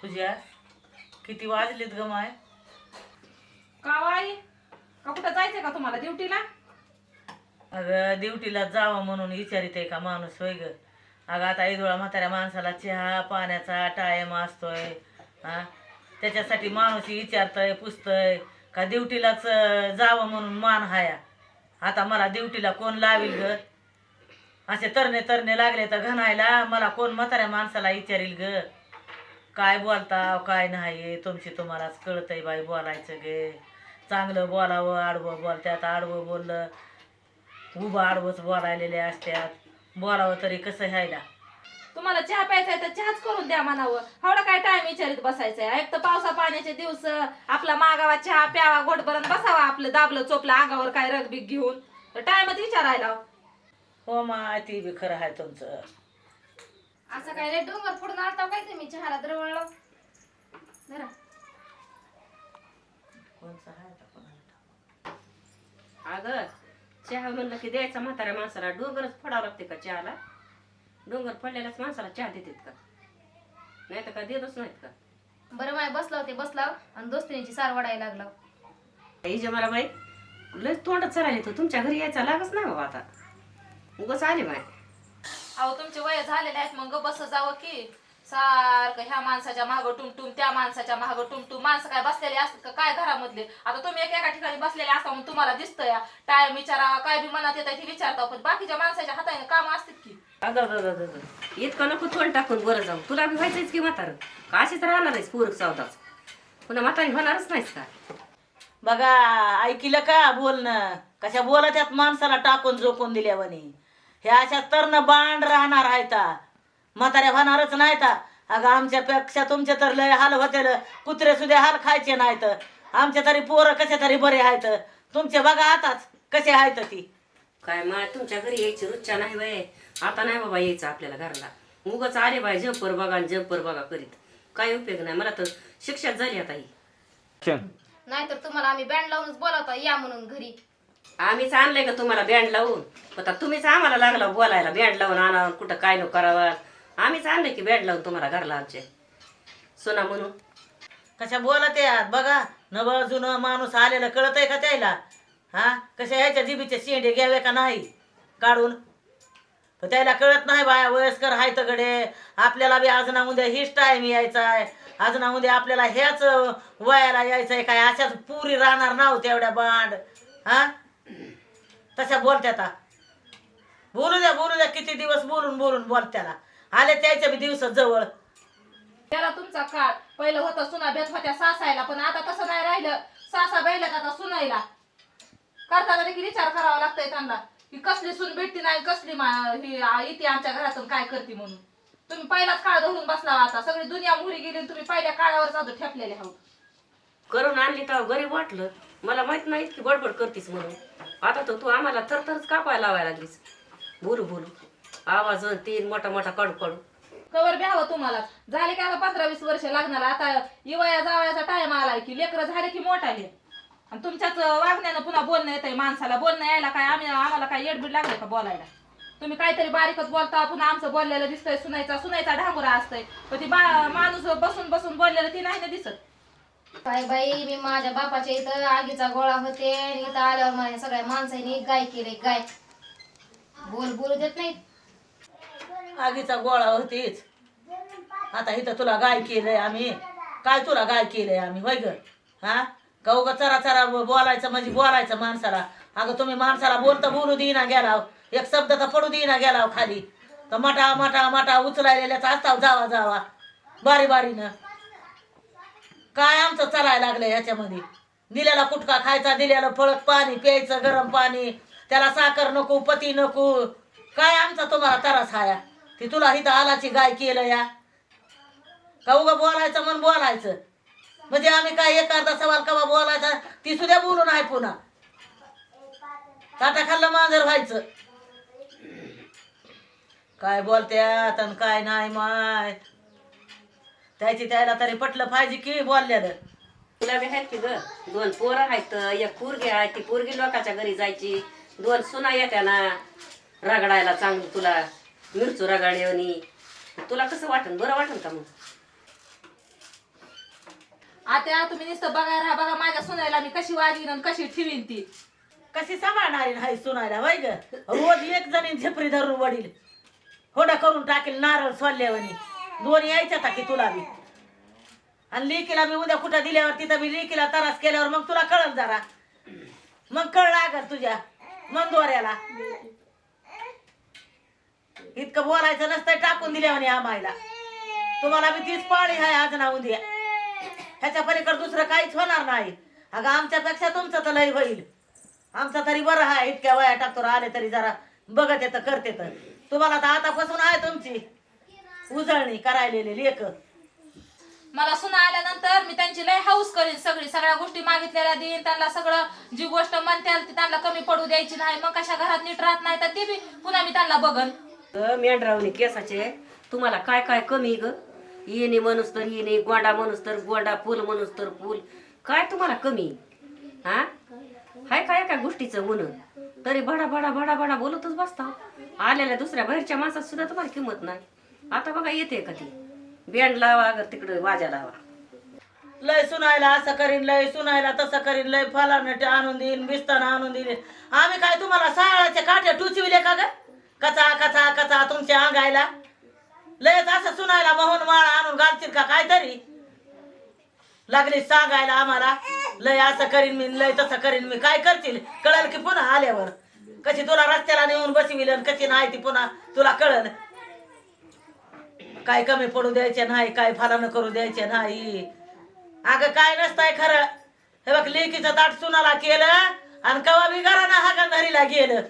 पूजा किती वाजलेत ग माय? का हो आई? का कुठं जायचंय का तुम्हाला ड्युटीला? अगं ड्युटीला जावं म्हणून विचारित आहे का माणूस होय ग? अगं आता ऐदोळा म्हाताऱ्या माणसाला चहा पाण्याचा टाइम असतोय. हा? त्याच्यासाठी माणूस विचारतय पुसतय का ड्युटीलाच जावं म्हणून मान हाया? आता मला ड्युटीला कोण लावील ग? असे तरणे तरणे लागले तर घणायला मला कोण म्हाताऱ्या माणसाला विचारील ग? काय बोलता काय नाही तुमची तुम्हालाच कळतंय बाई बोलायचं गे. चांगलं बोलावं आडवं बोलत्यात आडवं बोललं उभं आडवंच बोलायलेले असतात बोलावं तरी कसं ह्यायला? तुम्हाला चहा प्यायचा आहे तर चहाच करून द्या म्हणावं. हवडा काय टाइम विचारित बसायचंय? एक तर पावसा पाण्याचे दिवस आपला मागावा चहा प्यावा गोटभरण बसावा आपलं दाबलं चोपलं अंगावर काय रगबीग घेऊन. तर टाइमच विचारायला हो मा ती बी खरं आहे तुमचं. असं काय रे डोंगर फोडून आलता काय तुम्ही चहाला दरवळलो. जरा कोणचं आहे आता कोणाला अगं चहा म्हणलं की द्यायचा म्हाताऱ्या माणसाला. डोंगरच फोडावं लागते का चहाला? डोंगर फोडलेल्याच माणसाला चहा देतात का? नाही तर का देतच नाहीत का? बरं माय बसला होते बसला. आणि दोस्तिनीची सार वडायला लागला. हिजे मला बाई लय तोंडच चरायला तो तुमच्या घरी यायचा लागच नाही बाबा आता. उगाच आले बाय अहो तुमचे वय झालेले आहेत मग बस जावं की. सारखं ह्या माणसाच्या मागं टुमटुम त्या माणसाच्या मागं टुमटुम. माणसं काय बसलेले असतात का? काय घरामधले? आता तुम्ही एक एका ठिकाणी बसलेले असता म्हणून तुम्हाला दिसतंय टाइम विचारा काय बी मनात येत ते विचारता. पण बाकीच्या माणसाच्या हाताने काम असतात की. अगं अगं अगं अगं इतकं नको तोंड टाकून बरं जाऊ. तुला बी व्हायचंच की म्हातारं. का अशीच राहणार आहेस पूरक सावताच पुन्हा म्हातारी होणारच नाहीस का? बघा ऐकिलं का बोलणं? कशा बोला त्यात माणसाला टाकून झोपून दिल्यावानी? हे अशा तरण बांड राहणार आहेत म्हाताऱ्या होणारच नाहीत अगं आमच्यापेक्षा तुमचे तर लय हाल होते कुत्रे सुद्धा हाल खायचे नाहीत आमचे तरी पोरं कसे तरी बरे आहेत. तुमचे बघा आताच कसे आहेत ती. काय मा तुमच्या घरी यायची रुच्चा नाही बाय आता नाही बाबा यायचं आपल्याला घरला. उगाच आले बाय जंपर बघा आणि जंपर बघा करीत. काय उपयोग नाही मला तर शिक्षाच झाली आता ही. नाहीतर तुम्हाला आम्ही बँड लावूनच बोलावता या म्हणून घरी. आम्हीच आणलंय का तुम्हाला बँड लावून? आता तुम्हीच आम्हाला लागला बोलायला बँड लावून आणा कुठं काय नको करावं. आम्हीच आणलंय की बँड लावून तुम्हाला घरला आमचे. सुना म्हणून कशा बोलत आज? बघा नव जुनं माणूस आलेलं कळत आहे का त्याला? हा? कशा ह्याच्या जिबीचे शेंडे घ्यावे का नाही? काढून. तर त्याला कळत नाही बाया वयस्कर हाय तगडे. आपल्याला बी आज ना उद्या आहे मी यायचा आहे आज ना उद्या आपल्याला ह्याच वयाला यायचं आहे काय? अशाच पुरी राहणार नाव हो तेवढ्या बांड. हा? तशा बोलत्यात बोलू द्या बोलू द्या किती दिवस बोलून बोलून बोलत्याला. आले त्याच्या बी दिवस जवळ. त्याला तुमचा काळ. पहिलं होतं सुना भेट होत्या सासायला पण आता तसं नाही राहिलं. सासा बेल्यात आता सुनायला करताना देखील विचार करावा लागतोय त्यांना की कसली सून भेटती नाही कसली मा- ही आ- आमच्या घरातून काय करते म्हणून. तुम्ही पहिलाच काळ धरून बसला आता. सगळी दुनिया मुरी गेली आणि तुम्ही पहिल्या काळावर जातो ठेपलेले आहोत. करून आणली तर गरीब वाटलं. मला माहीत नाही की बडबड करतीस म्हणून. आता तर तू आम्हाला थरथरच कापायला लावायला लागलीस. बोलू बोलू. आवाज तीन मोठा मोठा कडू कडू. कवर घ्यावं तुम्हाला. झाले की आता पंधरा वीस वर्ष लागणार आता इवया जावयाचा टाइम आलाय की लेकरं झाले की मोठाले आणि तुमच्याच वागण्यानं पुन्हा बोलणं येतंय माणसाला बोलणं यायला काय? आम्ही आम्हाला काय येडबीड लागलं का बोलायला? तुम्ही काहीतरी बारीकच बोलता पुन्हा आमचं बोललेलं दिसतंय सुनायचा सुनायचा ढांगुरा असतंय. पण ती बा माणूस बसून बसून बोललेलं ती नाही ना दिसत. काय बाई मी माझ्या बापाच्या इथं आगीचा गोळा होते आणि इथं आल्यावर माझ्या सगळ्या माणसांनी गाय केले गाय. बोल बोलू देत नाही आगीचा गोळा होतीच. आता इथं तुला गाय केलंय आम्ही. काय तुला गाय केलंय आम्ही होय ग? हा? का उगा चरा चरा बोलायचं म्हणजे बोलायचं माणसाला. अगं तुम्ही माणसाला बोलता बोलू देईना गेलाव. एक शब्द तर पडू देईना गेलाव खाली. तर मटा मटा मटा उचलायलेल्याचा असताव जावा जावा. बारी बारीनं. काय आमचं चालायला लागलं ह्याच्यामध्ये? दिलेला कुटका खायचा दिलेलं फळक पाणी प्यायचं गरम पाणी त्याला साखर नको पती नको. काय आमचा तुम्हाला त्रास हाया? ती तुला इथं आलाची गाय केलं या. का उगा बोलायचं म्हणून बोलायचं? म्हणजे आम्ही काय एक अर्धा सवाल कवा बोलायचा? ती सुद्धा बोलून आहे पुन्हा. ताटा खाल्लं मांजर व्हायचं. काय बोलत्यात आणि काय नाही माय? त्याची त्याला तरी पटलं पाहिजे की बोलल्यानं. तुला बी आहेत की ग? दोन पोरं आहेत एक पोरगी आहे ती पोरगी लोकांच्या घरी जायची. दोन सुना येत्या ना रगडायला चांगली तुला मिरचू रगाड्यावनी तुला कसं वाटन? बरं वाटन का मग? आता तुम्ही नुसतं बघायला राहा बघा माझ्या सुनायला मी कशी वाजवीन आणि कशी ठेवीन ती. कशी सांभाळणारी नाही सुनायला वय ग? रोज एक जणी झेपरी धरून वडील. होडा करून टाकेल नारळ सोडल्यावानी दोन यायच्या की तुला बी आणि लेकीला मी उद्या कुठं दिल्यावर तिथं मी लेकीला त्रास केल्यावर मग तुला कळल जरा. मग कळ लागल तुझ्या मंदोऱ्याला. इतकं बोलायचं नसतं टाकून दिल्या म्हणे आम्हाला तुम्हाला मी तीच पाळी आहे आज ना उद्या. ह्याच्या पलीकडे दुसरं काहीच होणार नाही. अगं आमच्यापेक्षा तुमचं तर लय होईल. आमचं तरी बरं आहे इतक्या वया टाकतो आले तरी जरा बघत येतं करते तर तुम्हाला तर आतापासून आहे तुमची. उजळणी करायलेली लेख मला सुना आल्यानंतर मी त्यांची लय हाऊस करीन सगळी सगळ्या गोष्टी मागितलेल्या देईन त्यांना सगळं जी गोष्ट म्हणतील ती त्यांना कमी पडू द्यायची नाही मग कशा घरात नीट राहत नाही तर ती बी पुन्हा मी त्यांना बघन. मेंढरावणी केसाचे तुम्हाला काय काय कमी ग? येणे म्हणूस तर येणे गोंडा म्हणूस तर गोंडा फुल म्हणूस तर फुल. काय तुम्हाला कमी? हा? हाय काय काय गोष्टीचं ऊन तरी बडा बडा बडा बडा बोलतच बसता. आलेल्या दुसऱ्या बाहेरच्या माणसात सुद्धा तुम्हाला किंमत नाही. आता बघा येते का ती? बँड लावा अगर तिकडे वाजा लावा. लय सुनायला असं करीन लय सुनायला तसं करीन लय फलानं आणून देईन बिस्ताना आणून देईन. आम्ही काय तुम्हाला साळाचे काठे टुचविले का ग? कचा कचा कचा तुमच्या अंगायला. लयच असं सुनायला मोहन माळ आणून घालतील का काय तरी लागली सांगायला आम्हाला लय असं करीन मी लय तसं करीन मी. काय करतील? कळल की पुन्हा आल्यावर? कशी तुला रस्त्याला नेऊन बसविल आणि कशी नाही ती पुन्हा? तुला कळल? काय कमी पडू द्यायचे नाही काय फलानं करू द्यायचे नाही. अगं काय नसतंय खरं. हे बघ लेकीचं ताट सुनाला केलं आणि कवा बी घरानं हाका गेलं.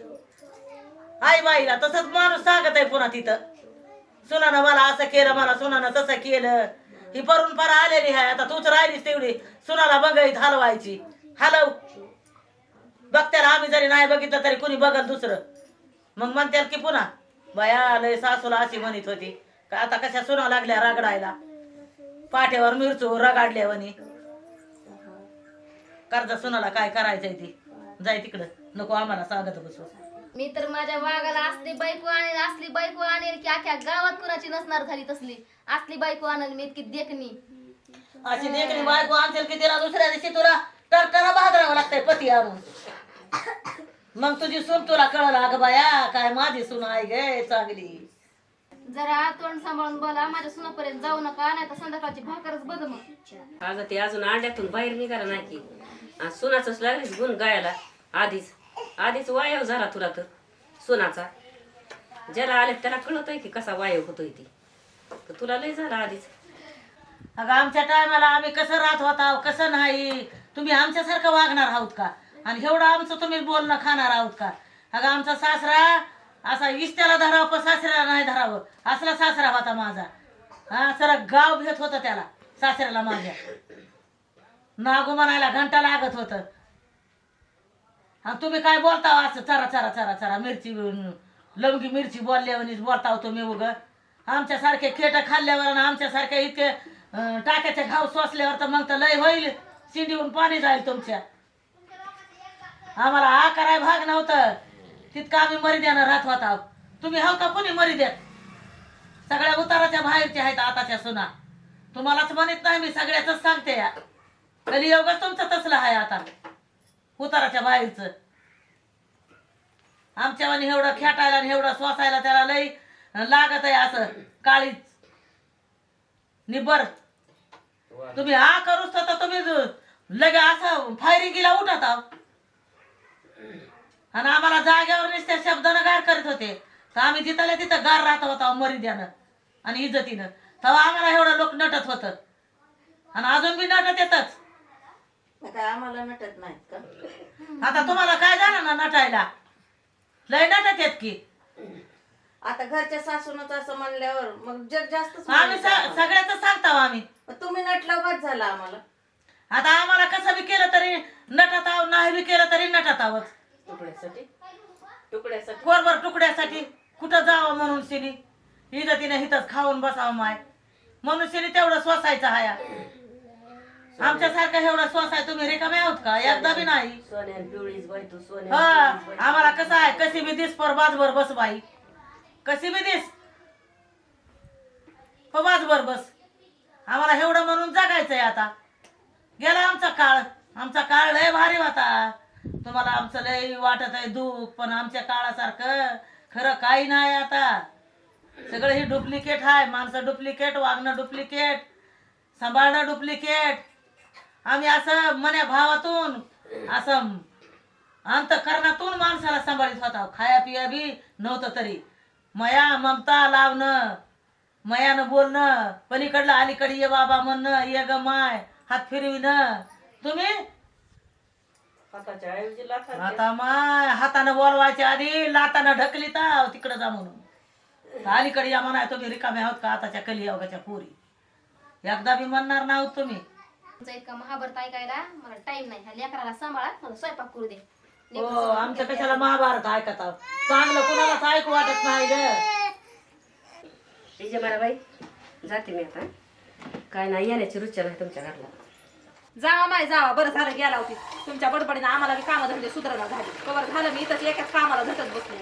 आई बाईला तसंच माणूस सांगत आहे पुन्हा तिथं. सुनानं मला असं केलं मला सुनानं तसं केलं. ही परून पार आलेली आहे. आता तूच राहिलीस तेवढी. सुनाला बघायत हलवायची. हलव. बघत्याला आम्ही जरी नाही बघितलं तरी कुणी बघल दुसरं. मग म्हणत्याल की पुन्हा बाया लय सासूला अशी म्हणत होती. का आता कशा सुना लागल्या रगडायला? पाठ्यावर मिरचू रगाडल्यावानी कर्ज सुनाला काय करायचंय ती? जाय तिकडं. नको आम्हाला सांगत बसू. मी तर माझ्या वाघाला असली बायको आणेल असली बायको आणेल की अख्ख्या गावात कुणाची नसणार झाली तसली. असली बायको आणेल मी इतकी देखणी. अशी देखणी बायको आणतील की तिला दुसऱ्या दिवशी तुला टरटरा भादरावं लागतंय पती आणून. मग तुझी सून तुला कळलं अगं बाया काय माझी सून आहे गे चांगली. जरा तोंड सांभाळून बोला माझ्या सुनापर्यंत जाऊ नका नाही तर संध्याकाळची भाकरच बघ मग. अगं ते अजून अंड्यातून बाहेर निघाला नाही की. आणि सुनाचंच लागलीच गुण गायला. आधीच आधीच वायव झाला तुला तर सुनाचा. ज्याला आले त्याला कळत आहे की कसा वायव होतोय ती. तर तुला लय झाला आधीच. अगं आमच्या टायमाला आम्ही कसं राहत होता कसं नाही? तुम्ही आमच्यासारखं वागणार आहोत का? आणि एवढं आमचं तुम्ही बोलणं खाणार आहोत का? अगं आमचा सासरा असा इष्ट्याला धरावं पण सासऱ्याला नाही धरावं. असला सासरा होता माझा. हा सर गाव भेट होतं त्याला सासऱ्याला माझ्या. नागू म्हणायला घंटा लागत होतं. आणि तुम्ही काय बोलता असं चरा चरा चरा चरा मिरची लवंगी मिरची बोलल्यावर बोलता तुम्ही उग. आमच्यासारखे खेट खाल्ल्यावर आणि आमच्यासारख्या इतके टाक्याचे घाव सोसल्यावर तर मग तर लय होईल. शिंडीहून पाणी जाईल तुमच्या. आम्हाला आकाराय भाग नव्हतं. तितकं आम्ही मर्यादेनं राहत होता तुम्ही हो का कोणी मर्यादेत सगळ्या उताराच्या बाहेरच्या आहेत आताच्या सुना. तुम्हालाच म्हणत नाही मी सगळ्याच सांगते या. कलियोगच तुमचं तसलं आहे आता. उताराच्या बाहेरचं. आमच्यावानी एवढं खेटायला आणि एवढं श्वासायला त्याला लई लागत आहे असं काळीच. निबर तुम्ही हा करूच तर तुम्ही लगे असं फायरिंगीला उठत आहो. आणि आम्हाला जागेवर नुसत्या शब्दानं गार करत होते. तर आम्ही तिथल्या तिथं गार राहत होता मरिद्यानं आणि इज्जतीनं. तेव्हा आम्हाला एवढं लोक नटत होत. आणि अजून बी नटत येतच. काय आम्हाला नटत नाहीत का? आता तुम्हाला काय झालं ना नटायला? लय नटत येत की. आता घरच्या सासूनच असं म्हणल्यावर मग जग जास्त आम्ही सगळ्याच सांगतो आम्ही. तुम्ही नटलं बस झालं आम्हाला. आता आम्हाला कसं बी केलं तरी नटत आहोत नाही बी केलं तरी नटत आहोत. तुकड्यासाठी? तुकड्यासाठी? कुठं जावं म्हणून शिनी इथं हिथंच खाऊन बसावं माय. म्हणून शिनी तेवढं सोसायचं हाया. आमच्यासारखं एवढं सोसाय तुम्ही रिकामे आहोत का? एकदा बी नाही. सोन्यान पिवळीच बाई तू हा सोन्या आम्हाला कसं आहे? कशी बी दिस पर बाजभर बस बाई. कशी बी दिस? हो बाजभर बस. आम्हाला एवढं म्हणून जगायचंय आता. गेला आमचा काळ. आमचा काळ लय भारी होता. तुम्हाला आमचं लय वाटत आहे दुःख पण आमच्या काळासारखं खरं काही नाही आता. सगळं हे डुप्लिकेट आहे. माणसं डुप्लिकेट वागणं डुप्लिकेट सांभाळणं डुप्लिकेट. आम्ही असं मन्या भावातून असं अंतकरणातून माणसाला सांभाळीत होता खाया पिया बी नव्हतं तरी. मया ममता लावणं मयानं बोलणं पलीकडलं अलीकडे ये बाबा म्हणणं ये ग माय हात फिरविणं. तुम्ही हाताच्या ऐवजी लाथा आता माय हातानं बोलवायच्या आधी लातानं ढकली ताव तिकडं जा म्हणून. अलीकडे या म्हणाय तुम्ही रिकामे आहोत का आताच्या कली अवघाच्या पोरी? एकदा बी म्हणणार नाही आहोत तुम्ही. तुमचं इतका महाभारत ऐकायला मला टाइम नाही. ह्या लेकराला सांभाळा मला स्वयंपाक करू दे. हो आमच्या कशाला महाभारत ऐकत आहोत. चांगलं कुणालाच ऐकू वाटत नाही ग. तिचे मला बाई जाते मी आता. काय नाही येण्याची रुची नाही तुमच्या घरला. जावा माय जावा बरं झालं गेला होती. तुमच्या बडबडीनं आम्हाला बी कामं धंदे सुधारणा झाली. कवर झालं मी इथंच एकाच कामाला झटत बसले